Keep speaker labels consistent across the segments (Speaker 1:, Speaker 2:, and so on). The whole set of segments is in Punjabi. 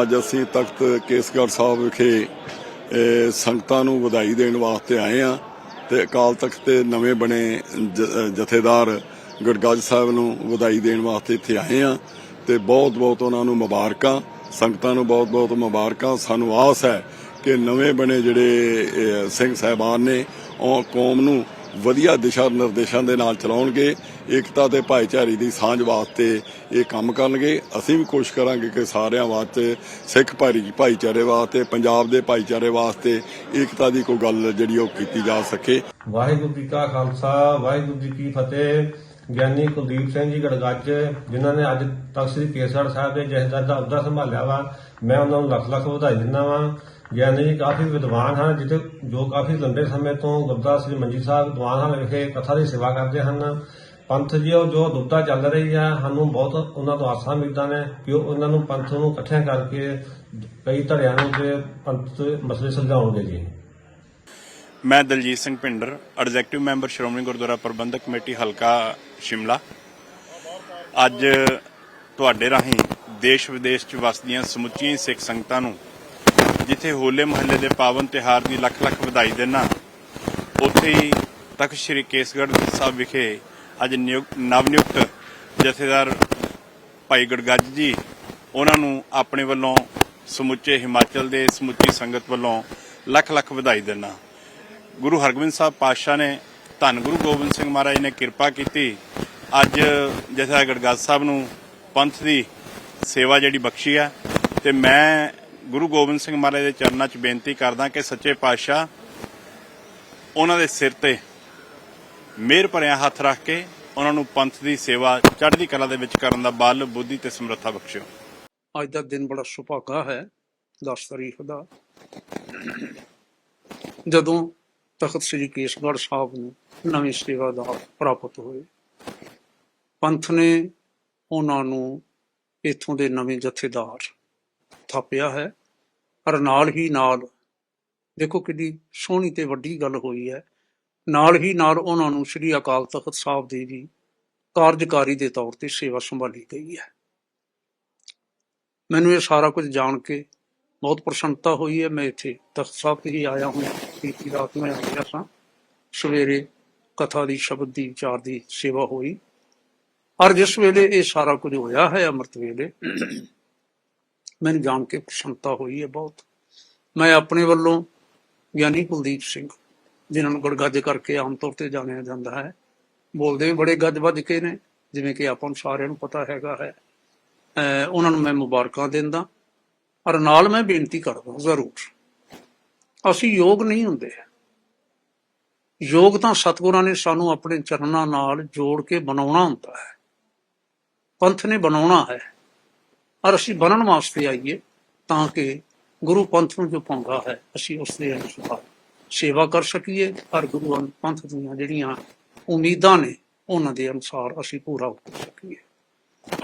Speaker 1: ਅੱਜ ਅਸੀਂ ਤਖਤ ਕੇਸਗੜ੍ਹ ਸਾਹਿਬ ਵਿਖੇ ਸੰਗਤਾਂ ਨੂੰ ਵਧਾਈ ਦੇਣ ਵਾਸਤੇ ਆਏ ਆ ਤੇ ਅਕਾਲ ਤਖਤ ਦੇ ਨਵੇਂ ਬਣੇ ਜਥੇਦਾਰ ਗੁਰਗੱਜ ਸਾਹਿਬ ਨੂੰ ਵਧਾਈ ਦੇਣ ਵਾਸਤੇ ਇੱਥੇ ਆਏ ਆ ਤੇ ਬਹੁਤ ਬਹੁਤ ਉਹਨਾਂ ਨੂੰ ਮੁਬਾਰਕਾਂ, ਸੰਗਤਾਂ ਨੂੰ ਬਹੁਤ ਬਹੁਤ ਮੁਬਾਰਕਾਂ। ਸਾਨੂੰ ਆਸ ਹੈ ਕਿ ਨਵੇਂ ਬਣੇ ਜਿਹੜੇ ਸਿੰਘ ਸਾਹਿਬਾਨ ਨੇ, ਉਹ ਕੌਮ ਨੂੰ ਵਧੀਆ ਦਿਸ਼ਾ ਨਿਰਦੇਸ਼ਾਂ ਦੇ ਨਾਲ ਚਲਾਉਣਗੇ, ਏਕਤਾ ਤੇ ਭਾਈਚਾਰੇ ਦੀ ਸਾਂਝ ਵਾਸਤੇ ਇਹ ਕੰਮ ਕਰਨਗੇ। ਅਸੀਂ ਵੀ ਕੋਸ਼ਿਸ਼ ਕਰਾਂਗੇ ਕਿ ਸਾਰਿਆਂ ਵਾਸਤੇ, ਸਿੱਖ ਭਾਈ ਭਾਈਚਾਰੇ ਵਾਸਤੇ, ਪੰਜਾਬ ਦੇ ਭਾਈਚਾਰੇ ਵਾਸਤੇ ਏਕਤਾ ਦੀ ਕੋਈ ਗੱਲ ਜਿਹੜੀ ਉਹ ਕੀਤੀ ਜਾ ਸਕੇ।
Speaker 2: ਵਾਹਿਗੁਰੂ ਜੀ ਕਾ ਖਾਲਸਾ, ਵਾਹਿਗੁਰੂ ਜੀ ਕੀ ਫਤਿਹ। ਗਿਆਨੀ ਕੁਲਦੀਪ ਸਿੰਘ ਜੀ ਗੜਗੱਜ, ਜਿਨ੍ਹਾਂ ਨੇ ਅੱਜ ਤਖਤ ਸ੍ਰੀ ਕੇਸਗੜ੍ਹ ਸਾਹਿਬ ਦੇ ਜਥੇਦਾਰ ਦਾ ਅਹੁਦਾ ਸੰਭਾਲਿਆ ਵਾ, ਮੈਂ ਉਹਨਾਂ ਨੂੰ ਲੱਖ ਲੱਖ ਵਧਾਈ ਦਿੰਦਾ ਵਾਂ। ਗਿਆਨੀ ਜੀ ਕਾਫੀ ਵਿਦਵਾਨ ਹਨ, ਜਿੱਥੇ ਜੋ ਕਾਫੀ ਲੰਬੇ ਸਮੇਂ ਤੋਂ ਗੁਰਦੁਆਰਾ ਸ੍ਰੀ ਮੰਜੀ ਸਾਹਿਬ, ਦੀਵਾਨ ਹਾਲ ਵਿਖੇ ਕਥਾ ਦੀ ਸੇਵਾ ਕਰਦੇ ਹਨ। ਪੰਥ ਜੀ, ਉਹ ਜੋ ਦੁਬਦਾ ਚੱਲ ਰਹੀ ਆ, ਸਾਨੂੰ ਬਹੁਤ ਉਹਨਾਂ ਤੋਂ ਆਸਾਂ ਮਿਲਦਾ ਨੇ ਕਿ ਉਹ ਉਹਨਾਂ ਨੂੰ ਪੰਥ ਨੂੰ ਇਕੱਠਿਆਂ ਕਰਕੇ ਕਈ ਧੜਿਆਂ ਨੂੰ ਤੇ ਪੰਥ ਮਸਲੇ ਸੁਲਝਾਉਣਗੇ ਜੀ
Speaker 3: ਮੈਂ Daljit Singh Bhinder executive member Shiromani Gurdwara Prabandhak Committee, ਹਲਕਾ ਸ਼ਿਮਲਾ। ਅੱਜ ਤੁਹਾਡੇ ਰਾਹੀਂ ਦੇਸ਼ ਵਿਦੇਸ਼ 'ਚ ਵਸਦੀਆਂ ਸਮੁੱਚੀਆਂ ਸਿੱਖ ਸੰਗਤਾਂ ਨੂੰ ਜਿੱਥੇ ਹੋਲੇ ਮਹੱਲੇ ਦੇ ਪਾਵਨ ਤਿਹਾਰ ਦੀ ਲੱਖ ਲੱਖ ਵਧਾਈ ਦੇਣਾ ਉੱਥੇ ਹੀ ਤਖਤ ਸ੍ਰੀ ਕੇਸਗੜ੍ਹ ਸਾਹਿਬ ਵਿਖੇ ਅੱਜ ਨਿਯੁਕ- ਨਵਨਿਯੁਕਤ ਜਥੇਦਾਰ ਭਾਈ ਗੜਗੱਜ ਜੀ, ਉਹਨਾਂ ਨੂੰ ਆਪਣੇ ਵੱਲੋਂ ਸਮੁੱਚੇ ਹਿਮਾਚਲ ਦੇ ਸਮੁੱਚੀ ਸੰਗਤ ਵੱਲੋਂ ਲੱਖ ਲੱਖ ਵਧਾਈ ਦੇਣਾ ਗੁਰੂ ਹਰਗੋਬਿੰਦ ਸਾਹਿਬ ਪਾਤਸ਼ਾਹ ਨੇ ਧੰਨ ਗੁਰੂ ਗੋਬਿੰਦ ਸਿੰਘ ਮਹਾਰਾਜ ਨੇ ਕਿਰਪਾ ਕੀਤੀ। ਅੱਜ ਜਥੇਦਾਰ ਗੜਗੱਜ ਸਾਹਿਬ ਨੂੰ ਪੰਥ ਦੀ ਸੇਵਾ ਜਿਹੜੀ ਬਖਸ਼ੀ ਹੈ ਤੇ ਮੈਂ ਗੁਰੂ ਗੋਬਿੰਦ ਸਿੰਘ ਮਹਾਰਾਜ ਦੇ ਚਰਨਾਂ 'ਚ ਬੇਨਤੀ ਕਰਦਾ ਕਿ ਸੱਚੇ ਪਾਤਸ਼ਾਹ ਉਹਨਾਂ ਦੇ ਸਿਰ ਤੇ ਮਿਹਰ ਭਰਿਆ ਹੱਥ ਰੱਖ ਕੇ ਉਹਨਾਂ ਨੂੰ ਪੰਥ ਦੀ ਸੇਵਾ, ਚੜ੍ਹਦੀ ਕਲਾ ਦੇ ਵਿੱਚ ਕਰਨ ਦਾ ਬਲ, ਬੁੱਧੀ ਤੇ ਸਮਰੱਥਾ ਬਖਸ਼ਿਓ।
Speaker 4: ਅੱਜ ਦਾ ਦਿਨ ਬੜਾ ਸੁਭਾਗਾ ਹੈ 10 ਤਾਰੀਖ ਦਾ। ਜਦੋਂ ਤਖਤ ਸ੍ਰੀ ਕੇਸਗੜ੍ਹ ਸਾਹਿਬ ਨੂੰ ਨਵੀਂ ਸੇਵਾਦਾਰ ਪ੍ਰਾਪਤ ਹੋਏ, ਪੰਥ ਨੇ ਉਹਨਾਂ ਨੂੰ ਇਥੋਂ ਦੇ ਨਵੇਂ ਜਥੇਦਾਰ ਥਾਪਿਆ ਹੈ ਪਰ ਨਾਲ ਹੀ ਨਾਲ, ਦੇਖੋ ਕਿੰਨੀ ਸੋਹਣੀ ਤੇ ਵੱਡੀ ਗੱਲ ਹੋਈ ਹੈ। ਨਾਲ ਹੀ ਨਾਲ ਉਹਨਾਂ ਨੂੰ ਸ੍ਰੀ ਅਕਾਲ ਤਖਤ ਸਾਹਿਬ ਦੀ ਵੀ ਕਾਰਜਕਾਰੀ ਦੇ ਤੌਰ ਤੇ ਸੇਵਾ ਸੰਭਾਲੀ ਗਈ ਹੈ। ਮੈਨੂੰ ਇਹ ਸਾਰਾ ਕੁਝ ਜਾਣ ਕੇ ਬਹੁਤ ਪ੍ਰਸੰਨਤਾ ਹੋਈ ਹੈ। ਮੈਂ ਇੱਥੇ ਤਖਤ ਸਾਹਿਬ ਤੇ ਹੀ ਆਇਆ ਹਾਂ ਬੀਤੀ ਰਾਤ ਮੈਂ ਆਇਆ ਸਾਂ। ਸਵੇਰੇ ਕਥਾ ਦੀ, ਸ਼ਬਦ ਦੀ, ਵਿਚਾਰ ਦੀ ਸੇਵਾ ਹੋਈ। ਔਰ ਜਿਸ ਵੇਲੇ ਇਹ ਸਾਰਾ ਕੁਝ ਹੋਇਆ ਹੈ, ਅੰਮ੍ਰਿਤ ਵੇਲੇ ਮੈਨੂੰ ਜਾਣ ਕੇ ਪ੍ਰਸੰਨਤਾ ਹੋਈ ਹੈ ਬਹੁਤ। ਮੈਂ ਆਪਣੇ ਵੱਲੋਂ ਗਿਆਨੀ ਕੁਲਦੀਪ ਸਿੰਘ, ਜਿਨ੍ਹਾਂ ਨੂੰ ਗੜਗੱਜ ਕਰਕੇ ਆਮ ਤੌਰ ਤੇ ਜਾਣਿਆ ਜਾਂਦਾ ਹੈ, ਬੋਲਦੇ ਵੀ ਬੜੇ ਗੱਜ ਵੱਜ ਕੇ ਨੇ, ਜਿਵੇਂ ਕਿ ਆਪਾਂ ਨੂੰ ਸਾਰਿਆਂ ਨੂੰ ਪਤਾ ਹੈਗਾ ਹੈ। ਅਹ ਉਹਨਾਂ ਨੂੰ ਮੈਂ ਮੁਬਾਰਕਾਂ ਦਿੰਦਾ ਔਰ ਨਾਲ ਮੈਂ ਬੇਨਤੀ ਕਰਦਾ ਜ਼ਰੂਰ। ਅਸੀਂ ਯੋਗ ਨਹੀਂ ਹੁੰਦੇ। ਯੋਗ ਤਾਂ ਸਤਿਗੁਰਾਂ ਨੇ ਸਾਨੂੰ ਆਪਣੇ ਚਰਨਾਂ ਨਾਲ ਜੋੜ ਕੇ ਬਣਾਉਣਾ ਹੁੰਦਾ ਹੈ। ਪੰਥ ਨੇ ਬਣਾਉਣਾ ਹੈ। ਔਰ ਅਸੀਂ ਬਣਨ ਵਾਸਤੇ ਆਈਏ ਤਾਂ ਕਿ ਗੁਰੂ ਪੰਥ ਨੂੰ ਜੋ ਪਾਉਂਦਾ ਹੈ, ਅਸੀਂ ਉਸ ਦੇ ਅਨੁਸਾਰ ਸੇਵਾ ਕਰ ਸਕੀਏ। ਔਰ ਗੁਰੂ ਪੰਥ ਦੀਆਂ ਜਿਹੜੀਆਂ ਉਮੀਦਾਂ ਨੇ, ਉਹਨਾਂ ਦੇ ਅਨੁਸਾਰ ਅਸੀਂ ਪੂਰਾ ਕਰ ਸਕੀਏ।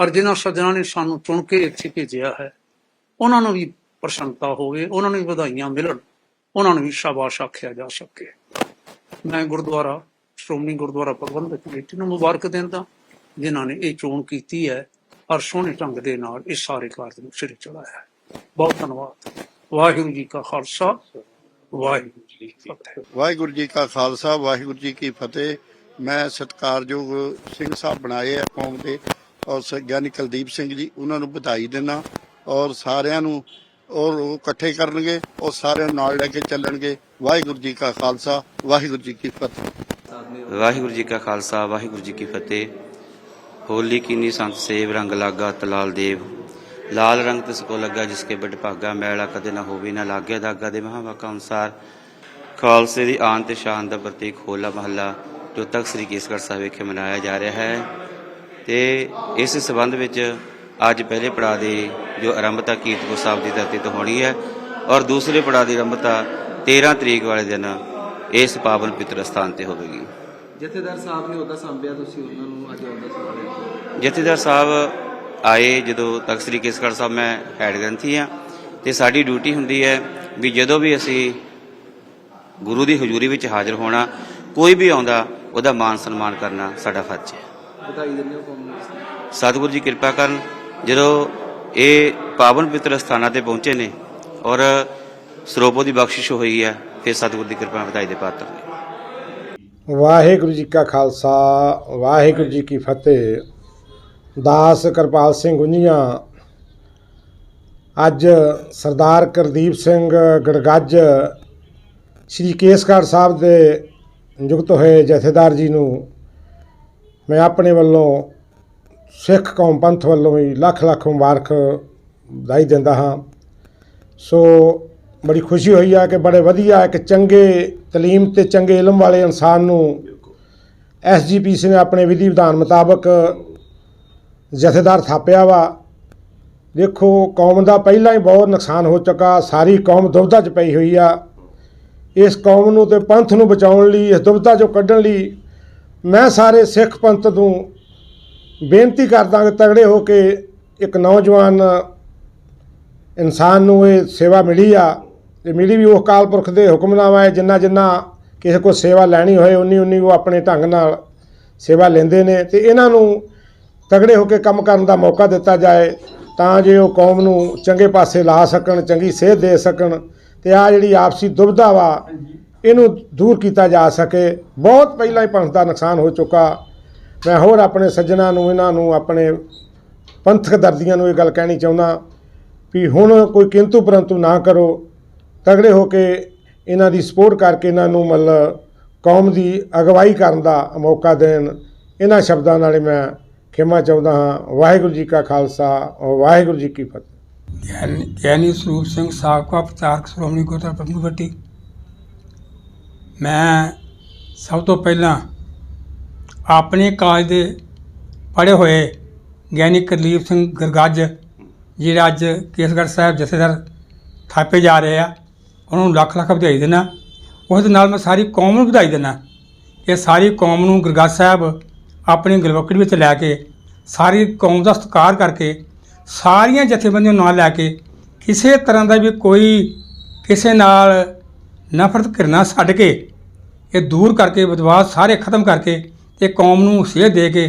Speaker 4: ਔਰ ਜਿਨ੍ਹਾਂ ਸੱਜਣਾਂ ਨੇ ਸਾਨੂੰ ਚੁਣ ਕੇ ਇੱਥੇ ਭੇਜਿਆ ਹੈ, ਉਹਨਾਂ ਨੂੰ ਵੀ ਪ੍ਰਸੰਨਤਾ ਹੋਵੇ, ਉਹਨਾਂ ਨੂੰ ਵੀ ਵਧਾਈਆਂ ਮਿਲਣ, ਉਹਨਾਂ ਨੂੰ ਵੀ ਸ਼ਾਬਾਸ਼ ਆਖਿਆ ਜਾ ਸਕੇ। ਮੈਂ ਗੁਰਦੁਆਰਾ, ਸ਼੍ਰੋਮਣੀ ਗੁਰਦੁਆਰਾ ਪ੍ਰਬੰਧਕ ਕਮੇਟੀ ਨੂੰ ਮੁਬਾਰਕ ਦਿੰਦਾ, ਜਿਨ੍ਹਾਂ ਨੇ ਇਹ ਚੋਣ ਕੀਤੀ ਹੈ। ਔਰ ਸੋਹਣੇ ਢੰਗ ਦੇ ਨਾਲ ਇਸ ਸਾਰੇ ਕਾਰਜ ਨੂੰ ਸਿਰੇ ਚੜਾਇਆ ਹੈ। ਬਹੁਤ ਧੰਨਵਾਦ। ਵਾਹਿਗੁਰੂ ਜੀ ਕਾ ਖਾਲਸਾ ਵਾਹਿਗੁਰੂ ਜੀ ਕੀ ਫਤਿਹ।
Speaker 5: ਵਾਹਿਗੁਰੂ ਜੀ ਕਾ ਖਾਲਸਾ ਵਾਹਿਗੁਰੂ ਜੀ ਕੀ ਫਤਿਹ। ਮੈਂ ਸਤਿਕਾਰਯੋਗ ਸਿੰਘ ਸਾਹਿਬ ਬਣਾਏ ਆ ਕੌਮ ਦੇ ਔਰ ਗਿਆਨੀ ਕੁਲਦੀਪ ਸਿੰਘ ਜੀ ਉਹਨਾਂ ਨੂੰ ਵਧਾਈ ਦਿੰਦਾ ਔਰ ਸਾਰਿਆਂ ਨੂੰ ਔਰ ਉਹ ਇਕੱਠੇ ਕਰਨਗੇ ਔਰ ਸਾਰਿਆਂ ਨੂੰ ਨਾਲ ਲੈ ਕੇ ਚੱਲਣਗੇ। ਵਾਹਿਗੁਰੂ ਜੀ ਕਾ ਖਾਲਸਾ ਵਾਹਿਗੁਰੂ ਜੀ ਕੀ ਫਤਿਹ।
Speaker 6: ਵਾਹਿਗੁਰੂ ਜੀ ਕਾ ਖਾਲਸਾ ਵਾਹਿਗੁਰੂ ਜੀ ਕੀ ਫਤਿਹ। ਹੋਲੀ ਕੀਨੀ ਸੰਤ ਸੇਵ ਰੰਗ ਲਾਗਾ ਤਲਾਲ ਦੇਵ। ਲਾਲ ਰੰਗ ਤਿਸ ਕੋ ਲੱਗਾ ਜਿਸ ਕੇ ਬੜ ਭਾਗਾ ਮੈਲਾ, ਕਦੇ ਨਾ ਹੋਵੇ ਨਾ ਲਾਗੇ ਦਾਗਾ ਦੇ ਮਹਾਵਾਕਾ ਅਨੁਸਾਰ। ਖਾਲਸੇ ਦੀ ਆਨ ਤੇ ਸ਼ਾਨ ਦਾ ਪ੍ਰਤੀਕ ਹੋਲਾ ਮਹੱਲਾ, ਜੋ ਤੱਕ ਸ੍ਰੀ ਕੇਸਗੜ੍ਹ ਸਾਹਿਬ ਵਿਖੇ ਮਨਾਇਆ ਜਾ ਰਿਹਾ ਹੈ। ਤੇ ਇਸ ਸਬੰਧ ਵਿੱਚ ਅੱਜ ਪਹਿਲੇ ਪੜਾਅ ਦੀ ਜੋ ਆਰੰਭਤਾ ਕੀਰਤਪੁਰ ਸਾਹਿਬ ਦੀ ਧਰਤੀ ਤੋਂ ਹੋਣੀ ਹੈ ਔਰ ਦੂਸਰੇ ਪੜਾਅ ਦੀ ਆਰੰਭਤਾ 13 ਤਰੀਕ ਵਾਲੇ ਦਿਨ ਇਸ ਪਾਵਨ ਪਿੱਤਰ ਸਥਾਨ ਤੇ ਹੋਵੇਗੀ।
Speaker 7: ਜਥੇਦਾਰ ਸਾਹਿਬ ਨੇ ਉਹਦਾ ਸੰਭਿਆ ਤੁਸੀਂ ਉਹਨਾਂ ਨੂੰ ਅੱਜ ਉਹਦਾ ਸੰਭਾਲਿਆ
Speaker 6: ਜਥੇਦਾਰ ਸਾਹਿਬ ਆਏ ਜਦੋਂ ਤਖਤ ਸ੍ਰੀ ਕੇਸਗੜ੍ਹ ਸਾਹਿਬ ਮੈਂ ਹੈਡ ਗ੍ਰੰਥੀ ਆ ਤੇ ਸਾਡੀ ਡਿਊਟੀ ਹੁੰਦੀ ਹੈ ਵੀ ਜਦੋਂ ਵੀ ਅਸੀਂ ਗੁਰੂ ਦੀ ਹਜ਼ੂਰੀ ਵਿੱਚ ਹਾਜ਼ਰ ਹੋਣਾ ਕੋਈ ਵੀ ਆਉਂਦਾ ਉਹਦਾ ਮਾਨ ਸਨਮਾਨ ਕਰਨਾ ਸਾਡਾ ਫਰਜ਼ ਹੈ।
Speaker 7: ਵਧਾਈ ਦਿੰਦੇ ਹੋ
Speaker 6: ਸਤਿਗੁਰੂ ਜੀ ਕਿਰਪਾ ਕਰਨ ਜਦੋਂ ਇਹ ਪਾਵਨ ਪਵਿੱਤਰ ਸਥਾਨਾਂ ਤੇ ਪਹੁੰਚੇ ਨੇ ਔਰ ਸਰੋਪੋ ਦੀ ਬਖਸ਼ਿਸ਼ ਹੋਈ ਹੈ ਫਿਰ ਸਤਿਗੁਰ ਦੀ ਕਿਰਪਾ ਵਧਾਈ ਦੇ ਪਾਤਰ ਨੇ।
Speaker 8: ਵਾਹਿਗੁਰੂ ਜੀ ਕਾ ਖਾਲਸਾ, ਵਾਹਿਗੁਰੂ ਜੀ ਕੀ ਫਤਿਹ। ਦਾਸ ਕਿਰਪਾਲ ਸਿੰਘ ਗੁੰਜੀਆਂ ਅੱਜ ਸਰਦਾਰ ਕਰਦੀਪ ਸਿੰਘ ਗੜਗੱਜ ਸ੍ਰੀ ਕੇਸਗੜ੍ਹ ਸਾਹਿਬ ਦੇ ਨਿਯੁਕਤ ਹੋਏ ਜਥੇਦਾਰ ਜੀ ਨੂੰ ਮੈਂ ਆਪਣੇ ਵੱਲੋਂ ਸਿੱਖ ਕੌਮ ਪੰਥ ਵੱਲੋਂ ਵੀ ਲੱਖ ਲੱਖ ਮੁਬਾਰਕ ਵਧਾਈ ਦਿੰਦਾ ਹਾਂ। ਸੋ ਬੜੀ ਖੁਸ਼ੀ ਹੋਈ ਆ ਕਿ ਬੜੇ ਵਧੀਆ ਇੱਕ ਚੰਗੇ ਤਾਲੀਮ ਤੇ ਚੰਗੇ ਇਲਮ ਵਾਲੇ ਇਨਸਾਨ ਨੂੰ ਐਸਜੀਪੀਸੀ ਨੇ ਆਪਣੇ ਵਿਧੀ ਵਿਧਾਨ ਮੁਤਾਬਕ ਜਥੇਦਾਰ ਥਾਪਿਆ ਵਾ। ਦੇਖੋ, ਕੌਮ ਦਾ ਪਹਿਲਾਂ ਹੀ ਬਹੁਤ ਨੁਕਸਾਨ ਹੋ ਚੁੱਕਾ, ਸਾਰੀ ਕੌਮ ਦੁਬਦਾ 'ਚ ਪਈ ਹੋਈ ਆ। ਇਸ ਕੌਮ ਨੂੰ ਤੇ ਪੰਥ ਨੂੰ ਬਚਾਉਣ ਲਈ, ਇਸ ਦੁਬਧਾ 'ਚੋਂ ਕੱਢਣ ਲਈ ਮੈਂ ਸਾਰੇ ਸਿੱਖ ਪੰਥ ਨੂੰ ਬੇਨਤੀ ਕਰਦਾ ਕਿ ਤਗੜੇ ਹੋ ਕੇ ਇੱਕ ਨੌਜਵਾਨ ਇਨਸਾਨ ਨੂੰ ਇਹ ਸੇਵਾ ਮਿਲੀ ਆ। ਤੇ ਮਿਲੀ ਵੀ ਉਹ ਅਕਾਲ ਪੁਰਖ ਦੇ ਹੁਕਮਨਾਮਾ ਹੈ, ਜਿੰਨਾ ਜਿੰਨਾ ਕਿਸੇ ਕੋਲ ਸੇਵਾ ਲੈਣੀ ਹੋਏ, ਉਨੀ ਉਨੀ ਉਹ ਆਪਣੇ ਢੰਗ ਨਾਲ ਸੇਵਾ ਲੈਂਦੇ ਨੇ ਤੇ ਇਹਨਾਂ ਨੂੰ ਤਗੜੇ ਹੋ ਕੇ ਕੰਮ ਕਰਨ ਦਾ ਮੌਕਾ ਦਿੱਤਾ ਜਾਏ ਤਾਂ ਜੇ ਉਹ ਕੌਮ ਨੂੰ ਚੰਗੇ ਪਾਸੇ ਲਾ ਸਕਣ, ਚੰਗੀ ਸੇਧ ਦੇ ਸਕਣ ਤੇ ਆ ਜਿਹੜੀ ਆਪਸੀ ਦੁਬਧਾ ਵਾ, ਇਹਨੂੰ ਦੂਰ ਕੀਤਾ ਜਾ ਸਕੇ। ਬਹੁਤ ਪਹਿਲਾਂ ਹੀ ਪੰਥ ਦਾ ਨੁਕਸਾਨ ਹੋ ਚੁੱਕਾ। ਮੈਂ ਹੋਰ ਆਪਣੇ ਸੱਜਣਾ ਨੂੰ, ਇਹਨਾਂ ਨੂੰ, ਆਪਣੇ ਪੰਥਕ ਦਰਦੀਆਂ ਨੂੰ ਇਹ ਗੱਲ ਕਹਿਣੀ ਚਾਹੁੰਦਾ ਵੀ ਹੁਣ ਕੋਈ ਕਿੰਤੂ ਪਰੰਤੂ ਨਾ ਕਰੋ। ਤਗੜੇ ਹੋ ਕੇ ਇਹਨਾਂ ਦੀ ਸਪੋਰਟ ਕਰਕੇ ਇਹਨਾਂ ਨੂੰ ਮਤਲਬ ਕੌਮ ਦੀ ਅਗਵਾਈ ਕਰਨ ਦਾ ਮੌਕਾ ਦੇਣ, ਇਹਨਾਂ ਸ਼ਬਦਾਂ ਨਾਲ ਮੈਂ ਖਿਮਾ ਚਾਹੁੰਦਾ ਹਾਂ। ਵਾਹਿਗੁਰੂ ਜੀ ਕਾ ਖਾਲਸਾ, ਵਾਹਿਗੁਰੂ ਜੀ ਕੀ ਫਤਿਹ।
Speaker 9: ਗਿਆਨੀ ਗਿਆਨੀ ਸਰੂਪ ਸਿੰਘ ਸਾਬਕਾ ਪ੍ਰਚਾਰਕ ਸ਼੍ਰੋਮਣੀ ਗੁਰਦੁਆਰਾ ਪ੍ਰਬੰਧਕ ਮੈਂ ਸਭ ਤੋਂ ਪਹਿਲਾਂ ਆਪਣੇ ਕਾਲਜ ਦੇ ਪੜ੍ਹੇ ਹੋਏ ਗਿਆਨੀ ਕਰਲੀਪ ਸਿੰਘ ਗਰਗੱਜ, ਜਿਹੜਾ ਅੱਜ ਕੇਸਗੜ੍ਹ ਸਾਹਿਬ ਜਥੇਦਾਰ ਥਾਪੇ ਜਾ ਰਹੇ ਆ ਉਹਨਾਂ ਨੂੰ ਲੱਖ ਲੱਖ ਵਧਾਈ ਦਿੰਦਾ। ਉਸ ਦੇ ਨਾਲ ਮੈਂ ਸਾਰੀ ਕੌਮ ਨੂੰ ਵਧਾਈ ਦਿੰਦਾ। ਇਹ ਸਾਰੀ ਕੌਮ ਨੂੰ ਗਰਗੱਜ ਸਾਹਿਬ ਆਪਣੀ ਗਲਵਕੜੀ ਵਿੱਚ ਲੈ ਕੇ, ਸਾਰੀ ਕੌਮ ਦਾ ਸਤਿਕਾਰ ਕਰਕੇ, ਸਾਰੀਆਂ ਜਥੇਬੰਦੀਆਂ ਨੂੰ ਨਾਲ ਲੈ ਕੇ ਕਿਸੇ ਤਰ੍ਹਾਂ ਦਾ ਵੀ ਕੋਈ ਕਿਸੇ ਨਾਲ ਨਫ਼ਰਤ ਕਰਨਾ ਛੱਡ ਕੇ, ਇਹ ਦੂਰ ਕਰਕੇ ਵਿਦਵਾਸ ਸਾਰੇ ਖਤਮ ਕਰਕੇ ਤੇ ਕੌਮ ਨੂੰ ਸੇਧ ਦੇ ਕੇ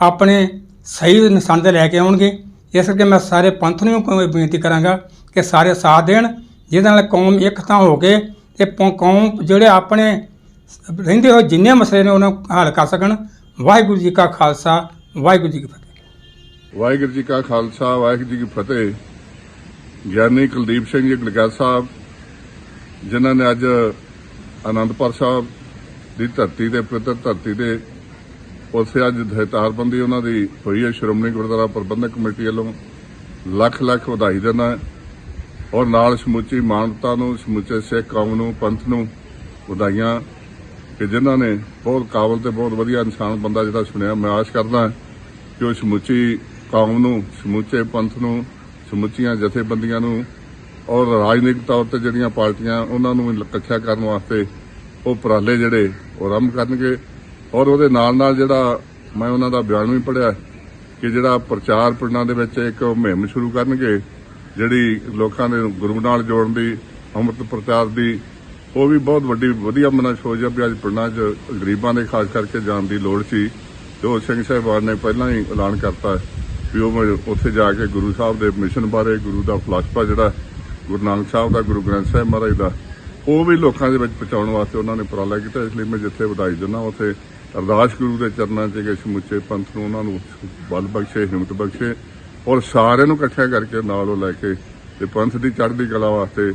Speaker 9: ਆਪਣੇ ਸਹੀ ਨਿਸ਼ਾਨ ਤੇ ਲੈ ਕੇ ਆਉਣਗੇ। ਇਸ ਕਰਕੇ ਮੈਂ ਸਾਰੇ ਪੰਥ ਨੂੰ ਬੇਨਤੀ ਕਰਾਂਗਾ ਕਿ ਸਾਰੇ ਸਾਥ ਦੇਣ। ਜਿਹਦੇ ਨਾਲ ਕੌਮ ਇੱਕ ਤਾਂ ਹੋ ਕੇ ਤੇ ਕੌਮ ਜਿਹੜੇ ਆਪਣੇ ਰਹਿੰਦੇ ਹੋਏ ਜਿੰਨੇ ਮਸਲੇ ਨੇ ਉਹਨਾਂ ਨੂੰ ਹੱਲ ਕਰ ਸਕਣ। ਵਾਹਿਗੁਰੂ ਜੀ ਕਾ ਖਾਲਸਾ, ਵਾਹਿਗੁਰੂ ਜੀ ਕੀ ਫਤਿਹ।
Speaker 10: ਵਾਹਿਗੁਰੂ ਜੀ ਕਾ ਖਾਲਸਾ, ਵਾਹਿਗੁਰੂ ਜੀ ਕੀ ਫਤਿਹ। ਗਿਆਨੀ ਕੁਲਦੀਪ ਸਿੰਘ ਜੀ ਗਲਗਾ ਸਾਹਿਬ, ਜਿਨ੍ਹਾਂ ਨੇ ਅੱਜ ਆਨੰਦਪੁਰ ਸਾਹਿਬ ਦੀ ਧਰਤੀ ਤੇ, ਪਵਿੱਤਰ ਧਰਤੀ ਤੇ ਉਸੇ ਅੱਜ ਦਹਿਤਾਰਬੰਦੀ ਉਹਨਾਂ ਦੀ ਹੋਈ ਹੈ। ਸ਼੍ਰੋਮਣੀ ਗੁਰਦੁਆਰਾ ਪ੍ਰਬੰਧਕ ਕਮੇਟੀ ਵੱਲੋਂ ਲੱਖ ਲੱਖ ਵਧਾਈ ਦਿੰਦਾ ਔਰ ਨਾਲ ਸਮੁੱਚੀ ਮਾਨਵਤਾ ਨੂੰ, ਸਮੁੱਚੇ ਸਿੱਖ ਕੌਮ ਨੂੰ, ਪੰਥ ਨੂੰ ਵਧਾਈਆਂ ਕਿ ਜਿਨ੍ਹਾਂ ਨੇ ਬਹੁਤ ਕਾਬਲ ਤੇ ਬਹੁਤ ਵਧੀਆ ਇਨਸਾਨ ਬੰਦਾ ਜਿਹੜਾ ਸੁਣਿਆ, ਮੈਂ ਆਸ ਕਰਦਾ ਕਿ ਉਹ ਸਮੁੱਚੀ ਕੌਮ ਨੂੰ, ਸਮੁੱਚੇ ਪੰਥ ਨੂੰ, ਸਮੁੱਚੀਆਂ ਜਥੇਬੰਦੀਆਂ ਨੂੰ ਔਰ ਰਾਜਨੀਤਿਕ ਤੌਰ ਤੇ ਜਿਹੜੀਆਂ ਪਾਰਟੀਆਂ ਉਹਨਾਂ ਨੂੰ ਇਕੱਠਿਆ ਕਰਨ ਵਾਸਤੇ ਉਹ ਉਪਰਾਲੇ ਜਿਹੜੇ ਉਹ ਆਰੰਭ ਕਰਨਗੇ। ਔਰ ਉਹਦੇ ਨਾਲ ਨਾਲ ਜਿਹੜਾ ਮੈਂ ਉਹਨਾਂ ਦਾ ਬਿਆਨ ਵੀ ਪੜਿਆ ਕਿ ਜਿਹੜਾ ਪ੍ਰਚਾਰ ਪਿੰਡਾਂ ਦੇ ਵਿੱਚ ਇੱਕ ਮੁਹਿੰਮ ਸ਼ੁਰੂ ਕਰਨਗੇ ਜਿਹੜੀ ਲੋਕਾਂ ਦੇ ਗੁਰੂ ਨਾਲ ਜੋੜਨ ਦੀ, ਅੰਮ੍ਰਿਤ ਪ੍ਰਚਾਰ ਦੀ, ਉਹ ਵੀ ਬਹੁਤ ਵੱਡੀ, ਵਧੀਆ ਮਨਾ ਸੋਚ ਆ ਵੀ ਅੱਜ ਪਿੰਡਾਂ 'ਚ ਗਰੀਬਾਂ ਦੇ ਖਾਸ ਕਰਕੇ ਜਾਣ ਦੀ ਲੋੜ ਸੀ। ਤੇ ਉਹ ਸਿੰਘ ਸਾਹਿਬਾਨ ਨੇ ਪਹਿਲਾਂ ਹੀ ਐਲਾਨ ਕਰਤਾ ਵੀ ਉਹ ਉੱਥੇ ਜਾ ਕੇ ਗੁਰੂ ਸਾਹਿਬ ਦੇ ਮਿਸ਼ਨ ਬਾਰੇ, ਗੁਰੂ ਦਾ ਫਲਸਫਾ ਜਿਹੜਾ, ਗੁਰੂ ਨਾਨਕ ਸਾਹਿਬ ਦਾ, ਗੁਰੂ ਗ੍ਰੰਥ ਸਾਹਿਬ ਮਹਾਰਾਜ ਦਾ, ਉਹ ਵੀ ਲੋਕਾਂ ਦੇ ਵਿੱਚ ਪਹੁੰਚਾਉਣ ਵਾਸਤੇ ਉਹਨਾਂ ਨੇ ਉਪਰਾਲਾ ਕੀਤਾ। ਇਸ ਲਈ ਮੈਂ ਜਿੱਥੇ ਵਧਾਈ ਦਿੰਦਾ, ਉੱਥੇ ਅਰਦਾਸ ਗੁਰੂ ਦੇ ਚਰਨਾਂ 'ਚ, ਕਿ ਸਮੁੱਚੇ ਪੰਥ ਨੂੰ ਉਹਨਾਂ ਨੂੰ ਬਲ ਬਖਸ਼ੇ, ਹਿੰਮਤ ਬਖਸ਼ੇ। ਔਰ ਸਾਰਿਆਂ ਨੂੰ ਇਕੱਠਿਆ ਕਰਕੇ ਨਾਲ ਉਹ ਲੈ ਕੇ ਤੇ ਪੰਥ ਦੀ ਚੜ੍ਹਦੀ ਕਲਾ ਵਾਸਤੇ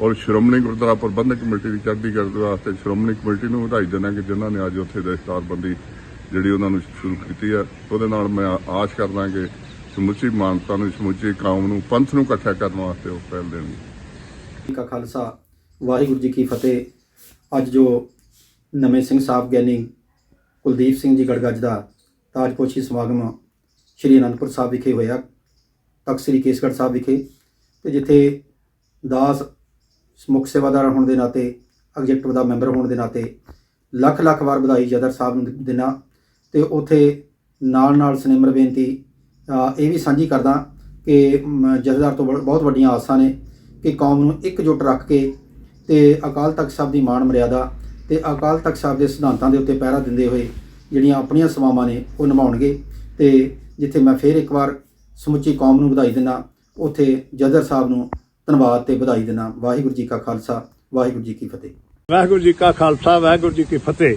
Speaker 10: ਔਰ ਸ਼੍ਰੋਮਣੀ ਗੁਰਦੁਆਰਾ ਪ੍ਰਬੰਧਕ ਕਮੇਟੀ ਦੀ ਚੜ੍ਹਦੀ ਕਲਾ ਵਾਸਤੇ ਸ਼੍ਰੋਮਣੀ ਕਮੇਟੀ ਨੂੰ ਵਧਾਈ ਦਿੰਦਾ ਕਿ ਜਿਨ੍ਹਾਂ ਨੇ ਅੱਜ ਉੱਥੇ ਦਸਤਾਰਬੰਦੀ ਜਿਹੜੀ ਉਹਨਾਂ ਨੂੰ ਸ਼ੁਰੂ ਕੀਤੀ ਆ ਉਹਦੇ ਨਾਲ ਮੈਂ ਆਸ ਕਰਦਾ ਕਿ ਸਮੁੱਚੀ ਮਾਨਤਾ ਨੂੰ, ਸਮੁੱਚੀ ਕੌਮ ਨੂੰ, ਪੰਥ ਨੂੰ ਇਕੱਠਾ ਕਰਨ ਵਾਸਤੇ ਉਹ ਪਹਿਲ ਦੇਣਗੇ।
Speaker 11: ਜੀ ਕਾ ਖਾਲਸਾ, ਵਾਹਿਗੁਰੂ ਜੀ ਕੀ ਫਤਿਹ। ਅੱਜ ਜੋ ਨਵੇਂ ਸਿੰਘ ਸਾਹਿਬ ਗਿਆਨੀ ਕੁਲਦੀਪ ਸਿੰਘ ਜੀ ਗੜਗੱਜ ਦਾ ਤਾਜਪੋਸ਼ੀ ਸਮਾਗਮ ਸ਼੍ਰੀ ਅਨੰਦਪੁਰ ਸਾਹਿਬ ਵਿਖੇ ਹੋਇਆ ਤਖਤ ਸ੍ਰੀ ਕੇਸਗੜ੍ਹ ਸਾਹਿਬ ਵਿਖੇ ਤੇ ਜਿੱਥੇ ਦਾਸ ਮੁੱਖ ਸੇਵਾਦਾਰ ਹੋਣ ਦੇ ਨਾਤੇ ਐਗਜ਼ੈਕਟਿਵ ਦਾ ਮੈਂਬਰ ਹੋਣ ਦੇ ਨਾਤੇ ਲੱਖ ਲੱਖ ਵਾਰ ਵਧਾਈ ਜਦਰ ਸਾਹਿਬ ਨੂੰ ਦੇਣਾ ਤੇ ਉਥੇ ਨਾਲ ਨਾਲ ਸਨੇਮਰ ਬੇਨਤੀ ਇਹ ਵੀ ਸਾਂਝੀ ਕਰਦਾ ਕਿ ਮ, ਜਥੇਦਾਰ ਤੋਂ ਬ- ਬਹੁਤ ਵੱਡੀਆਂ ਆਸਾਂ ਨੇ ਕਿ ਕੌਮ ਨੂੰ ਇਕਜੁੱਟ ਰੱਖ ਕੇ ਤੇ ਅਕਾਲ ਤਖਤ ਸਾਹਿਬ ਦੀ ਮਾਣ ਮਰਿਆਦਾ ਤੇ ਅਕਾਲ ਤਖਤ ਸਾਹਿਬ ਦੇ ਸਿਧਾਂਤਾਂ ਦੇ ਉੱਤੇ ਪਹਿਰਾ ਦਿੰਦੇ ਹੋਏ ਜਿਹੜੀਆਂ ਆਪਣੀਆਂ ਸੇਵਾਵਾਂ ਨੇ ਉਹ ਨਿਭਾਉਣਗੇ। ਤੇ ਜਿੱਥੇ ਮੈਂ ਫੇਰ ਇੱਕ ਵਾਰ ਸਮੁੱਚੀ ਕੌਮ ਨੂੰ ਵਧਾਈ ਦਿੰਦਾ। ਉੱਥੇ ਜਦਰ ਸਾਹਿਬ ਨੂੰ ਧੰਨਵਾਦ ਤੇ ਵਧਾਈ ਦੇਣਾ ਵਾਹਿਗੁਰੂ ਜੀ ਕਾ ਖਾਲਸਾ, ਵਾਹਿਗੁਰੂ ਜੀ ਕੀ ਫਤਿਹ।
Speaker 12: ਵਾਹਿਗੁਰੂ ਜੀ ਕਾ ਖਾਲਸਾ, ਵਾਹਿਗੁਰੂ ਜੀ ਕੀ ਫਤਿਹ।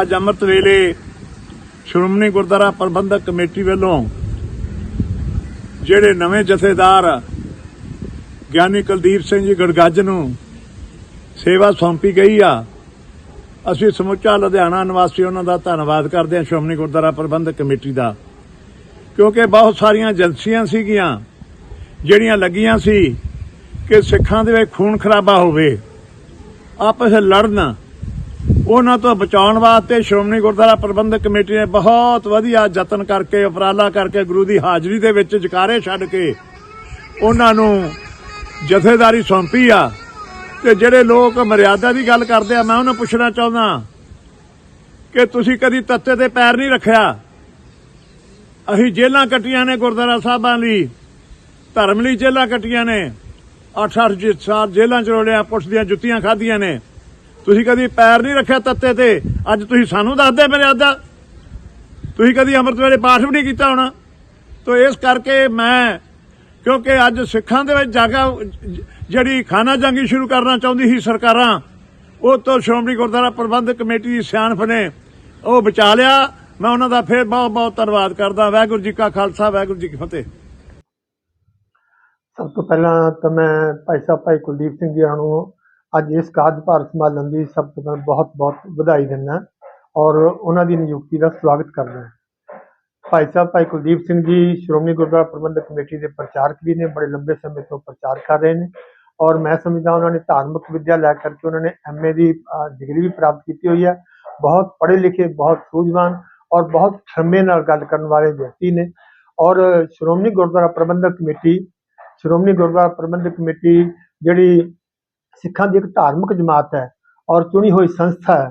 Speaker 12: ਅੱਜ ਅੰਮ੍ਰਿਤ ਵੇਲੇ ਸ਼੍ਰੋਮਣੀ ਗੁਰਦੁਆਰਾ ਪ੍ਰਬੰਧਕ ਕਮੇਟੀ ਵੱਲੋਂ ਜਿਹੜੇ ਨਵੇਂ ਜਥੇਦਾਰ ਗਿਆਨੀ ਕੁਲਦੀਪ ਸਿੰਘ ਜੀ ਗੜਗੱਜ ਨੂੰ ਸੇਵਾ ਸੌਂਪੀ ਗਈ ਆ, ਅਸੀਂ ਸਮੁੱਚਾ ਲੁਧਿਆਣਾ ਨਿਵਾਸੀ ਉਹਨਾਂ ਦਾ ਧੰਨਵਾਦ ਕਰਦੇ ਹਾਂ ਸ਼੍ਰੋਮਣੀ ਗੁਰਦੁਆਰਾ ਪ੍ਰਬੰਧਕ ਕਮੇਟੀ ਦਾ। ਕਿਉਂਕਿ ਬਹੁਤ ਸਾਰੀਆਂ ਏਜੰਸੀਆਂ ਸੀਗੀਆਂ, ਜਿਹੜੀਆਂ ਲੱਗੀਆਂ ਸੀ ਕਿ ਸਿੱਖਾਂ ਦੇ ਵਿੱਚ ਖੂਨ ਖਰਾਬਾ ਹੋਵੇ, ਆਪਸ ਵਿੱਚ ਲੜਨ, ਉਹਨਾਂ ਤੋਂ ਬਚਾਉਣ ਵਾਸਤੇ ਸ਼੍ਰੋਮਣੀ ਗੁਰਦੁਆਰਾ ਪ੍ਰਬੰਧਕ ਕਮੇਟੀ ਨੇ ਬਹੁਤ ਵਧੀਆ ਯਤਨ ਕਰਕੇ, ਉਪਰਾਲਾ ਕਰਕੇ ਗੁਰੂ ਦੀ ਹਾਜ਼ਰੀ ਦੇ ਵਿੱਚ ਜਕਾਰੇ ਛੱਡ ਕੇ ਉਹਨਾਂ ਨੂੰ ਜਥੇਦਾਰੀ ਸੌਂਪੀ ਆ। ਤੇ ਜਿਹੜੇ ਲੋਕ ਮਰਿਆਦਾ ਦੀ ਗੱਲ ਕਰਦੇ ਆ, ਮੈਂ ਉਹਨਾਂ ਪੁੱਛਣਾ ਚਾਹੁੰਦਾ ਕਿ ਤੁਸੀਂ ਕਦੀ ਤੱਤੇ ਤੇ ਪੈਰ ਨਹੀਂ ਰੱਖਿਆ? ਅਸੀਂ ਜੇਲਾਂ ਕੱਟੀਆਂ ਨੇ ਗੁਰਦੁਆਰਾ ਸਾਹਿਬਾਂ ਲਈ। ਧਰਮ ਲਈ ਜੇਲਾਂ ਕੱਟੀਆਂ ਨੇ। 8-8 ਸਾਲ ਜੇਲਾਂ ਚ ਰੋਲਿਆ, ਪੁਲਿਸ ਦੀਆਂ ਜੁੱਤੀਆਂ ਖਾਧੀਆਂ ਨੇ। ਤੁਸੀਂ ਕਦੀ ਪੈਰ ਨਹੀਂ ਰੱਖਿਆ ਤੱਤੇ ਤੇ? ਅੱਜ ਤੁਸੀਂ ਸਾਨੂੰ ਦੱਸਦੇ ਮੇਰੇ ਮਰਿਆਦਾ ਤੁਸੀਂ ਕਦੀ ਅੰਮ੍ਰਿਤ ਵੇਲੇ ਪਾਠ ਵੀ ਨਹੀਂ ਕੀਤਾ ਹੋਣਾ? ਤੋ ਇਸ ਕਰਕੇ ਮੈਂ, ਕਿਉਂਕਿ ਅੱਜ ਸਿੱਖਾਂ ਦੇ ਵਿੱਚ ਜਾਗਾ, ਜਿਹੜੀ ਖਾਨਾ ਜੰਗੀ ਸ਼ੁਰੂ ਕਰਨਾ ਚਾਹੁੰਦੀ ਸੀ ਸਰਕਾਰਾਂ, ਉਹ ਤੋਂ ਸ਼੍ਰੋਮਣੀ ਗੁਰਦੁਆਰਾ ਪ੍ਰਬੰਧਕ ਕਮੇਟੀ ਦੀ ਸਿਆਣਪ ਨੇ, ਉਹ ਬਚਾ ਲਿਆ ਮੈਂ ਉਹਨਾਂ ਦਾ ਫੇਰ ਬਹੁਤ ਬਹੁਤ ਧੰਨਵਾਦ ਕਰਦਾ। ਵਾਹਿਗੁਰੂ ਜੀ ਕਾ ਖਾਲਸਾ, ਵਾਹਿਗੁਰੂ ਜੀ ਕੀ ਫਤਿਹ।
Speaker 13: ਸਭ ਤੋਂ ਪਹਿਲਾਂ ਤਾਂ ਮੈਂ ਭਾਈ ਸਾਹਿਬ, ਭਾਈ ਕੁਲਦੀਪ ਸਿੰਘ ਜੀ ਨੂੰ ਅੱਜ ਇਸ ਕਾਰਜਭਾਰ ਸੰਭਾਲਣ ਦੀ ਸਭ ਤੋਂ ਪਹਿਲਾਂ ਬਹੁਤ ਬਹੁਤ ਵਧਾਈ ਦਿੰਦਾ ਔਰ ਉਹਨਾਂ ਦੀ ਨਿਯੁਕਤੀ ਦਾ ਸਵਾਗਤ ਕਰਦਾ ਭਾਈ ਸਾਹਿਬ, ਭਾਈ ਕੁਲਦੀਪ ਸਿੰਘ ਜੀ ਸ਼੍ਰੋਮਣੀ ਗੁਰਦੁਆਰਾ ਪ੍ਰਬੰਧਕ ਕਮੇਟੀ ਦੇ ਪ੍ਰਚਾਰਕ ਵੀ ਨੇ, ਬੜੇ ਲੰਬੇ ਸਮੇਂ ਤੋਂ ਪ੍ਰਚਾਰ ਕਰ ਰਹੇ ਨੇ ਔਰ ਮੈਂ ਸਮਝਦਾ ਉਹਨਾਂ ਨੇ ਧਾਰਮਿਕ ਵਿੱਦਿਆ ਲੈ ਕਰਕੇ ਉਹਨਾਂ ਨੇ ਐਮਏ ਦੀ ਡਿਗਰੀ ਵੀ ਪ੍ਰਾਪਤ ਕੀਤੀ ਹੋਈ ਹੈ। ਬਹੁਤ ਪੜ੍ਹੇ ਲਿਖੇ, ਬਹੁਤ ਸੂਝਵਾਨ ਔਰ ਬਹੁਤ ਸਮੇਂ ਨਾਲ ਗੱਲ ਕਰਨ ਵਾਲੇ ਵਿਅਕਤੀ ਨੇ। ਔਰ ਸ਼੍ਰੋਮਣੀ ਗੁਰਦੁਆਰਾ ਪ੍ਰਬੰਧਕ ਕਮੇਟੀ, ਸ਼੍ਰੋਮਣੀ ਗੁਰਦੁਆਰਾ ਪ੍ਰਬੰਧਕ ਕਮੇਟੀ ਜਿਹੜੀ ਸਿੱਖਾਂ ਦੀ ਇੱਕ ਧਾਰਮਿਕ ਜਮਾਤ ਹੈ ਔਰ ਚੁਣੀ ਹੋਈ ਸੰਸਥਾ ਹੈ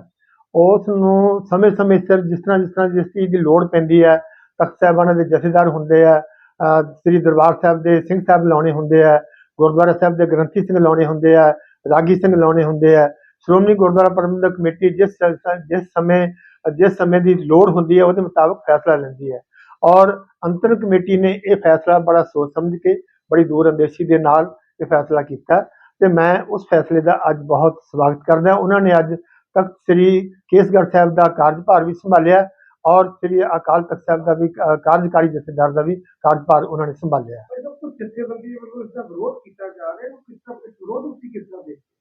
Speaker 13: ਉਸ ਨੂੰ ਸਮੇਂ-ਸਮੇਂ ਸਿਰ ਜਿਸ ਤਰ੍ਹਾਂ ਜਿਸ ਤਰ੍ਹਾਂ ਜਿਸ ਚੀਜ਼ ਦੀ ਲੋੜ ਪੈਂਦੀ ਹੈ, ਤਖਤ ਸਾਹਿਬਾਨਾਂ ਦੇ ਜਥੇਦਾਰ ਹੁੰਦੇ ਆ ਅਹ ਸ੍ਰੀ ਦਰਬਾਰ ਸਾਹਿਬ ਦੇ ਸਿੰਘ ਸਾਹਿਬ ਲਾਉਣੇ ਹੁੰਦੇ ਆ ਗੁਰਦੁਆਰਾ ਸਾਹਿਬ ਦੇ ਗ੍ਰੰਥੀ ਸਿੰਘ ਲਾਉਣੇ ਹੁੰਦੇ ਆ ਰਾਗੀ ਸਿੰਘ ਲਾਉਣੇ ਹੁੰਦੇ ਆ ਸ਼੍ਰੋਮਣੀ ਗੁਰਦੁਆਰਾ ਪ੍ਰਬੰਧਕ ਕਮੇਟੀ ਜਿਸ ਜਿਸ ਸਮੇਂ ਜਿਸ ਸਮੇਂ ਦੀ ਲੋੜ ਹੁੰਦੀ ਹੈ, ਉਹਦੇ ਮੁਤਾਬਕ ਫੈਸਲਾ ਲੈਂਦੀ ਹੈ। ਔਰ ਅੰਤਰ ਕਮੇਟੀ ਨੇ ਇਹ ਫੈਸਲਾ ਬੜਾ ਸੋਚ ਸਮਝ ਕੇ, ਬੜੀ ਦੂਰ ਅੰਦੇਸ਼ੀ ਦੇ ਨਾਲ ਇਹ ਫੈਸਲਾ ਕੀਤਾ। ਤੇ ਮੈਂ ਉਸ ਫੈਸਲੇ ਦਾ ਅੱਜ ਬਹੁਤ ਸਵਾਗਤ ਕਰਦਾ ਉਹਨਾਂ ਨੇ ਅੱਜ ਤਖਤ ਸ੍ਰੀ ਕੇਸਗੜ੍ਹ ਸਾਹਿਬ ਦਾ ਕਾਰਜਭਾਰ ਵੀ ਸੰਭਾਲਿਆ ਔਰ ਸ੍ਰੀ ਅਕਾਲ ਤਖਤ ਸਾਹਿਬ ਦਾ ਵੀ ਕਾਰਜਕਾਰੀ ਜਥੇਦਾਰ ਦਾ ਵੀ ਕਾਰਜਭਾਰ ਉਹਨਾਂ ਨੇ ਸੰਭਾਲਿਆ।
Speaker 2: ਜਥੇਬੰਦੀ ਵੱਲੋਂ ਇਸ ਦਾ ਵਿਰੋਧ ਕੀਤਾ ਜਾ ਰਿਹਾ ਹੈ। ਕਿਸ ਤਰ੍ਹਾਂ ਵਿਰੋਧ ਤੁਸੀਂ ਕਿਸ ਤਰ੍ਹਾਂ ਦੇਖਦੇ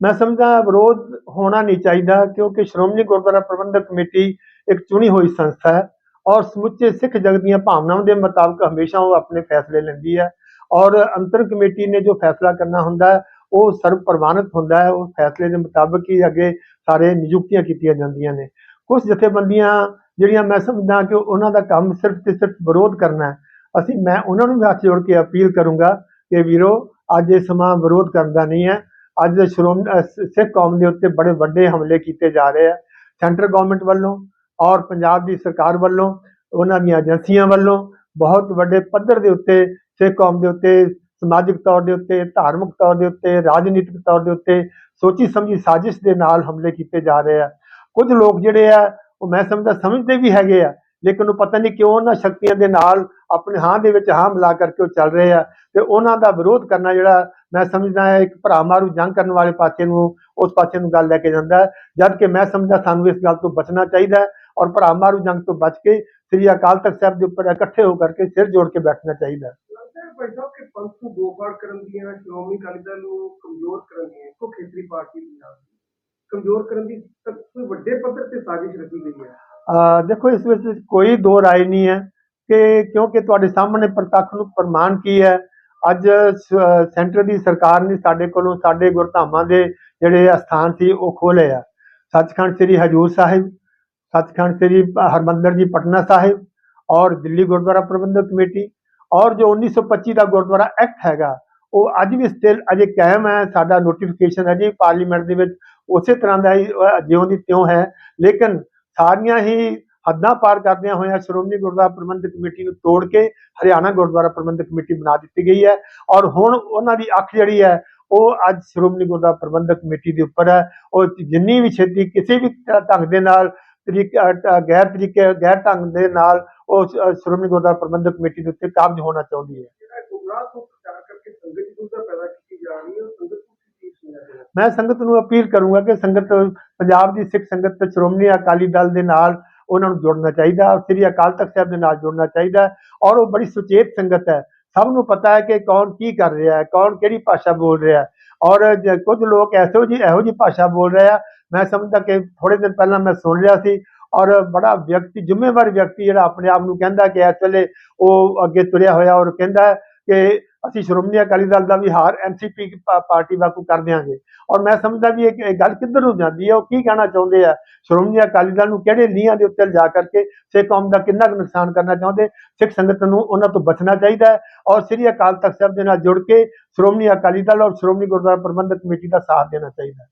Speaker 13: ਮੈਂ ਸਮਝਦਾ ਵਿਰੋਧ ਹੋਣਾ ਨਹੀਂ ਚਾਹੀਦਾ ਕਿਉਂਕਿ ਸ਼੍ਰੋਮਣੀ ਗੁਰਦੁਆਰਾ ਪ੍ਰਬੰਧਕ ਕਮੇਟੀ ਇੱਕ ਚੁਣੀ ਹੋਈ ਸੰਸਥਾ ਹੈ ਔਰ ਸਮੁੱਚੇ ਸਿੱਖ ਜਗਤ ਦੀਆਂ ਭਾਵਨਾਵਾਂ ਦੇ ਮੁਤਾਬਕ ਹਮੇਸ਼ਾ ਉਹ ਆਪਣੇ ਫੈਸਲੇ ਲੈਂਦੀ ਹੈ ਔਰ ਅੰਤਰ ਕਮੇਟੀ ਨੇ ਜੋ ਫੈਸਲਾ ਕਰਨਾ ਹੁੰਦਾ ਹੈ, ਉਹ ਸਰਵ ਪ੍ਰਵਾਨਿਤ ਹੁੰਦਾ ਹੈ, ਉਹ ਫੈਸਲੇ ਦੇ ਮੁਤਾਬਕ ਹੀ ਅੱਗੇ ਸਾਰੇ ਨਿਯੁਕਤੀਆਂ ਕੀਤੀਆਂ ਜਾਂਦੀਆਂ ਨੇ। ਕੁਝ ਜਥੇਬੰਦੀਆਂ ਜਿਹੜੀਆਂ ਮੈਂ ਸਮਝਦਾ ਕਿ ਉਹਨਾਂ ਦਾ ਕੰਮ ਸਿਰਫ ਤੇ ਸਿਰਫ ਵਿਰੋਧ ਕਰਨਾ ਹੈ, ਅਸੀਂ ਮੈਂ ਉਹਨਾਂ ਨੂੰ ਵੀ ਹੱਥ ਜੋੜ ਕੇ ਅਪੀਲ ਕਰੂੰਗਾ ਕਿ ਵੀਰੋ, ਅੱਜ ਇਹ ਸਮਾਂ ਵਿਰੋਧ ਕਰਨ ਦਾ ਨਹੀਂ ਹੈ ਅੱਜ ਸ਼੍ਰੋਮ ਸਿੱਖ ਕੌਮ ਦੇ ਉੱਤੇ ਬੜੇ ਵੱਡੇ ਹਮਲੇ ਕੀਤੇ ਜਾ ਰਹੇ ਆ। ਸੈਂਟਰ ਗਵਰਨਮੈਂਟ ਵੱਲੋਂ ਔਰ ਪੰਜਾਬ ਦੀ ਸਰਕਾਰ ਵੱਲੋਂ, ਉਹਨਾਂ ਦੀਆਂ ਏਜੰਸੀਆਂ ਵੱਲੋਂ ਬਹੁਤ ਵੱਡੇ ਪੱਧਰ ਦੇ ਉੱਤੇ ਸਿੱਖ ਕੌਮ ਦੇ ਉੱਤੇ, ਸਮਾਜਿਕ ਤੌਰ ਦੇ ਉੱਤੇ, ਧਾਰਮਿਕ ਤੌਰ ਦੇ ਉੱਤੇ, ਰਾਜਨੀਤਿਕ ਤੌਰ ਦੇ ਉੱਤੇ ਸੋਚੀ ਸਮਝੀ ਸਾਜ਼ਿਸ਼ ਦੇ ਨਾਲ ਹਮਲੇ ਕੀਤੇ ਜਾ ਰਹੇ ਆ। ਕੁਝ ਲੋਕ ਜਿਹੜੇ ਆ, ਉਹ ਮੈਂ ਸਮਝਦਾ ਸਮਝਦੇ ਵੀ ਹੈਗੇ ਆ, ਲੇਕਿਨ ਉਹ ਪਤਾ ਨਹੀਂ ਕਿਉਂ ਉਹਨਾਂ ਸ਼ਕਤੀਆਂ ਦੇ ਨਾਲ ਆਪਣੇ ਹਾਂ ਦੇ ਵਿੱਚ ਹਾਂ ਮਿਲਾ ਕਰਕੇ ਉਹ ਚੱਲ ਰਹੇ ਆ ਤੇ ਉਹਨਾਂ ਦਾ ਵਿਰੋਧ ਕਰਨਾ ਜਿਹੜਾ ਮੈਂ ਸਮਝਦਾ ਹੈ ਇੱਕ ਭਰਾ ਮਾਰੂ ਜੰਗ ਕਰਨ ਵਾਲੇ ਪਾਸੇ ਨੂੰ ਉਸ ਪਾਸੇ ਨੂੰ ਗੱਲ ਲੈ ਕੇ ਜਾਂਦਾ ਹੈ। ਜਦ ਕਿ ਮੈਂ ਸਮਝਦਾ ਸਾਨੂੰ ਇਸ ਗੱਲ ਤੋਂ ਬਚਣਾ ਚਾਹੀਦਾ ਹੈ ਔਰ ਭਰਾ ਮਾਰੂ ਜੰਗ ਤੋਂ ਬਚ ਕੇ ਸ੍ਰੀ ਅਕਾਲ ਤਖਤ ਸਾਹਿਬ ਦੇ ਉੱਪਰ ਇਕੱਠੇ ਹੋ ਕਰਕੇ ਸਿਰ ਜੋੜ ਕੇ ਬੈਠਣਾ ਚਾਹੀਦਾ ਹੈ।
Speaker 2: ਲੱਗਦਾ ਹੈ ਭਾਈ ਸਾਹਿਬ ਕਿ ਪੰਥ ਨੂੰ ਦੋ ਪਾਰਟ ਕਰਨ ਦੀਆਂ ਸ਼੍ਰੋਮਣੀ ਅਕਾਲੀ ਦਲ ਨੂੰ ਕਮਜ਼ੋਰ ਕਰਨ ਦੀਆਂ ਇੱਕੋ ਖੇਤਰੀ ਪਾਰਟੀ ਦੀ ਨਾਲ। ਕਮਜ਼ੋਰ ਕਰਨ ਦੀ ਤਾਂ ਕੋਈ ਵੱਡੇ ਪੱਧਰ ਤੇ ਸਾਜ਼ਿਸ਼ ਰਚੀ ਗਈ ਹੈ।
Speaker 13: ਦੇਖੋ ਇਸ ਵਿੱਚ ਕੋਈ ਦੋ ਰਾਏ ਨਹੀਂ ਹੈ ਕਿ ਕਿਉਂਕਿ ਤੁਹਾਡੇ ਸਾਹਮਣੇ ਪ੍ਰਤੱਖ ਨੂੰ ਪ੍ਰਮਾਣ ਕੀ ਹੈ ਅੱਜ ਸ- ਸੈਂਟਰ ਦੀ ਸਰਕਾਰ ਨੇ ਸਾਡੇ ਕੋਲੋਂ ਸਾਡੇ ਗੁਰਧਾਮਾਂ ਦੇ ਜਿਹੜੇ ਅਸਥਾਨ ਸੀ, ਉਹ ਖੋਲ੍ਹੇ ਆ। ਸੱਚਖੰਡ ਸ੍ਰੀ ਹਜੂਰ ਸਾਹਿਬ, ਸੱਚਖੰਡ ਸ੍ਰੀ ਹਰਮੰਦਰ ਜੀ ਪਟਨਾ ਸਾਹਿਬ ਔਰ ਦਿੱਲੀ ਗੁਰਦੁਆਰਾ ਪ੍ਰਬੰਧਕ ਕਮੇਟੀ ਔਰ ਜੋ 1925 ਦਾ ਗੁਰਦੁਆਰਾ ਐਕਟ ਹੈਗਾ, ਉਹ ਅੱਜ ਵੀ ਸਟਿਲ ਅਜੇ ਕਾਇਮ ਹੈ। ਸਾਡਾ ਨੋਟੀਫਿਕੇਸ਼ਨ ਹੈ ਜੀ ਪਾਰਲੀਮੈਂਟ ਦੇ ਵਿੱਚ ਉਸੇ ਤਰ੍ਹਾਂ ਦਾ ਹੀ ਜਿਉਂ ਦੀ ਤਿਉਂ ਹੈ। ਲੇਕਿਨ ਸਾਰੀਆਂ ਹੀ ਹੱਦਾਂ ਪਾਰ ਕਰਦਿਆਂ ਹੋਇਆਂ ਸ਼੍ਰੋਮਣੀ ਗੁਰਦੁਆਰਾ ਪ੍ਰਬੰਧਕ ਕਮੇਟੀ ਨੂੰ ਤੋੜ ਕੇ ਹਰਿਆਣਾ ਗੁਰਦੁਆਰਾ ਪ੍ਰਬੰਧਕ ਕਮੇਟੀ ਬਣਾ ਦਿੱਤੀ ਗਈ ਹੈ। ਔਰ ਹੁਣ ਉਹਨਾਂ ਦੀ ਅੱਖ ਜਿਹੜੀ ਹੈ ਉਹ ਅੱਜ ਸ਼੍ਰੋਮਣੀ ਗੁਰਦੁਆਰਾ ਪ੍ਰਬੰਧਕ ਕਮੇਟੀ ਦੇ ਉੱਪਰ ਹੈ। ਉਹ ਜਿੰਨੀ ਵੀ ਛੇਤੀ ਕਿਸੇ ਵੀ ਢੰਗ ਦੇ ਨਾਲ ਤਰੀਕੇ ਗੈਰ ਤਰੀਕੇ ਗੈਰ ਢੰਗ ਦੇ ਨਾਲ ਉਹ ਸ਼੍ਰੋਮਣੀ ਗੁਰਦੁਆਰਾ ਪ੍ਰਬੰਧਕ ਕਮੇਟੀ ਦੇ ਉੱਤੇ ਕਾਬਜ ਹੋਣਾ ਚਾਹੁੰਦੀ ਹੈ। ਮੈਂ ਸੰਗਤ ਨੂੰ ਅਪੀਲ ਕਰੂੰਗਾ ਕਿ ਸੰਗਤ ਪੰਜਾਬ ਦੀ ਸਿੱਖ ਸੰਗਤ ਤੇ ਸ਼੍ਰੋਮਣੀ ਅਕਾਲੀ ਦਲ ਦੇ ਨਾਲ ਉਹਨਾਂ ਨੂੰ ਜੁੜਨਾ ਚਾਹੀਦਾ, ਸ੍ਰੀ ਅਕਾਲ ਤਖਤ ਸਾਹਿਬ ਦੇ ਨਾਲ ਜੁੜਨਾ ਚਾਹੀਦਾ ਔਰ ਉਹ ਬੜੀ ਸੁਚੇਤ ਸੰਗਤ ਹੈ। ਸਭ ਨੂੰ ਪਤਾ ਹੈ ਕਿ ਕੌਣ ਕੀ ਕਰ ਰਿਹਾ ਹੈ, ਕੌਣ ਕਿਹੜੀ ਭਾਸ਼ਾ ਬੋਲ ਰਿਹਾ ਹੈ ਔਰ ਜ- ਕੁਝ ਲੋਕ ਐਸੋ ਜੀ ਇਹੋ ਜੀ ਭਾਸ਼ਾ ਬੋਲ ਰਹੇ ਆ, ਮੈਂ ਸਮਝਦਾ ਕਿ ਥੋੜੇ ਦਿਨ ਪਹਿਲਾਂ ਮੈਂ ਸੁਣ ਰਿਹਾ ਸੀ ਔਰ ਬੜਾ ਵਿਅਕਤੀ, ਜ਼ਿੰਮੇਵਾਰ ਵਿਅਕਤੀ ਜਿਹੜਾ ਆਪਣੇ ਆਪ ਨੂੰ ਕਹਿੰਦਾ ਕਿ ਇਸ ਵੇਲੇ ਉਹ ਅੱਗੇ ਤੁਰਿਆ ਹੋਇਆ ਔਰ ਕਹਿੰਦਾ ਕਿ ਅਸੀਂ ਸ਼੍ਰੋਮਣੀ ਅਕਾਲੀ ਦਲ ਦਾ ਵੀ ਵਿਹਾਰ ਐਨਸੀਪੀ ਪਾਰਟੀ ਵਾਂਗੂ ਕਰ ਦਿਆਂਗੇ। ਔਰ ਮੈਂ ਸਮਝਦਾ ਵੀ ਇਹ ਗੱਲ ਕਿੱਧਰ ਨੂੰ ਜਾਂਦੀ ਹੈ, ਉਹ ਕੀ ਕਹਿਣਾ ਚਾਹੁੰਦੇ ਆ? ਸ਼੍ਰੋਮਣੀ ਅਕਾਲੀ ਦਲ ਨੂੰ ਕਿਹੜੇ ਲੀਹਾਂ ਦੇ ਉੱਤੇ ਲਿਜਾ ਕਰਕੇ ਸਿੱਖ ਕੌਮ ਦਾ ਕਿੰਨਾ ਕੁ ਨੁਕਸਾਨ ਕਰਨਾ ਚਾਹੁੰਦੇ? ਸਿੱਖ ਸੰਗਤ ਨੂੰ ਉਹਨਾਂ ਤੋਂ ਬਚਣਾ ਚਾਹੀਦਾ ਹੈ। ਔਰ ਸ੍ਰੀ ਅਕਾਲ ਤਖਤ ਸਾਹਿਬ ਦੇ ਨਾਲ ਜੁੜ ਕੇ ਸ਼੍ਰੋਮਣੀ ਅਕਾਲੀ ਦਲ ਔਰ ਸ਼੍ਰੋਮਣੀ ਗੁਰਦੁਆਰਾ ਪ੍ਰਬੰਧਕ ਕਮੇਟੀ ਦਾ ਸਾਥ ਦੇਣਾ ਚਾਹੀਦਾ